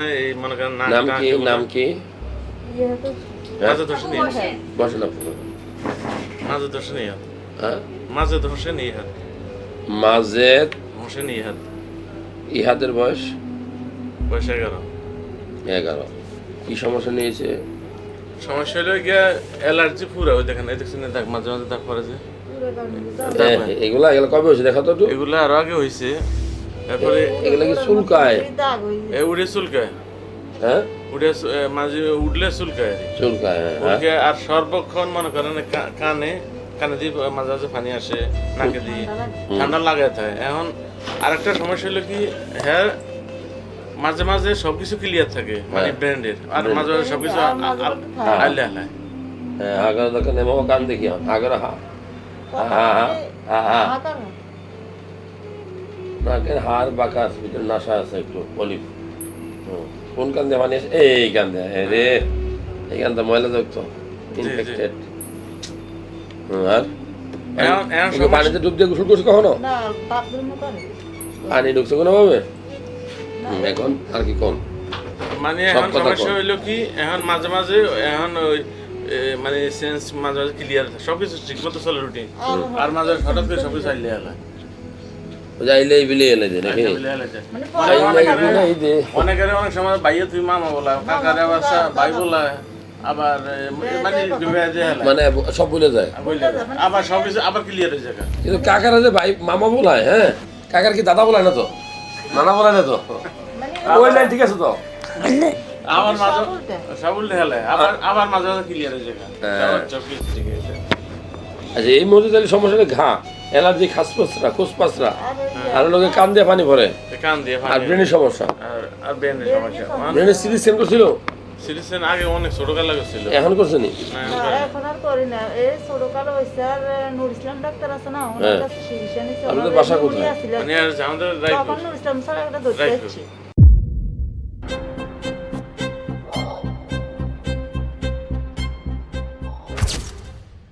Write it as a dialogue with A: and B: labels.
A: নাম কি? নাম কি?
B: মাজেদ হোসেন ইহাদ মাজেদ হোসেন ইহাদ
A: হ্যাঁ?
B: মাজেদ হোসেন ইহাদ
A: মাজেদ
B: হোসেন ইহাদ
A: ইহাদের বয়স?
B: বয়স এগারো।
A: এগারো। কি সমস্যা নিয়েছে?
B: সমস্যা হলো গিয়া অ্যালার্জি পুরা ওই দেখেন এই দেখছেন দাগ মাঝে মাঝে দাগ পড়ে যে।
A: হ্যাঁ, এগুলা এগুলা কবে হয়েছে? দেখা তো এগুলা
B: এগুলো আরও আগে হয়েছে। তারপরে
A: এগুলা কি চুলকায়?
B: এ উড়ে চুলকায়।
A: হ্যাঁ?
B: উড়ে মাঝে উঠলে চুলকায়।
A: চুলকায় হ্যাঁ, হ্যাঁ
B: আর সর্বক্ষণ মনে করেন কা- কানে কানে দিয়ে মাঝে মাঝে পানি আসে নাকে দিয়ে। ঠান্ডা লাগায় থাকে। এখন আরেকটা সমস্যা হলো কি হ্যাঁ মাঝে মাঝে সবকিছু ক্লিয়ার থাকে মানে
A: হ্যাঁ।
B: ব্র্যান্ডের। আর মাঝে মাঝে সবকিছু
C: থাকে।
B: আল্লাহ আল্লাহ।
A: হ্যাঁ আগের দেখেন এমন কান দেখি আগের হা হ্যাঁ হ্যাঁ হ্যাঁ হ্যাঁ নাকের হাড় বাঁকা আছে ভিতরে নাশা আছে একটু অলিভ। কোন কান দিয়ে মানে এই কান দিয়ে হ্যাঁ রে এই কান দিয়ে ময়লা যুক্ত ইনফেক্টেড আর? পানিতে ডুব দিয়ে গোসল করছ কখনো?
C: না বাথরুমে করে।
A: পানি ঢুকছে কোনো ভাবে এখন আর কি কোন
B: মানে এখন সমস্যা হইল কি এখন মাঝে মাঝে এখন ওই মানে সেন্স মাঝে মাঝে ক্লিয়ার সবকিছু ঠিক মতো চলে রুটিন আর মাঝে হঠাৎ করে সবকিছু
A: যাইলে বিলে এলে দে নাকি?
C: মানে
A: বিলে
B: অনেকের অনেক সময় ভাইয়া তুই মামা বলা কাকারে আবার সা- ভাই বলা আবার মানে যে
A: মানে সব ভুলে যায়।
B: বললে আবার সবকিছু আবার ক্লিয়ার হয়ে যায়।
A: কিন্তু কাকারা যে ভাই মামা বলায় হ্যাঁ? কাকার কি দাদা বলায় না তো? নানা বলায় না তো?
C: মানে
A: ওই লাইন ঠিক আছে তো?
B: আবার মাঝে
C: বলতে?
B: সব উল্টে হেলে আবার আবার মাঝে মাঝে ক্লিয়ার হয়ে যায়।
A: আচ্ছা এই মধ্যে তাহলে সমস্যা ঘা অ্যালার্জি খাসপাসরা খুসপাসরা আর। লোকে কান দিয়ে পানি ভরে।
B: কান দিয়ে
A: আর ব্রেনের সমস্যা।
B: আর ব্রেনের সমস্যা।
A: ব্রেনের সিরিজ সেন্টার ছিল
B: সিরিজেন আগে অনেক ছোট কাল
A: এখন করছে নি
B: না,
C: না, এখন আর করি না। এই ছোটকালে হয়েছে আর নুর ইসলাম ডাক্তার আছে না? ওনার
A: হ্যাঁ।
C: কাছে চিকিৎসা নিচ্ছে
A: আপনাদের বাসা কোথায়?
B: মানে আর আমাদের রাইট
C: তখন নুর ইসলাম স্যার একটা ধরতে
B: রাইট
C: যাচ্ছি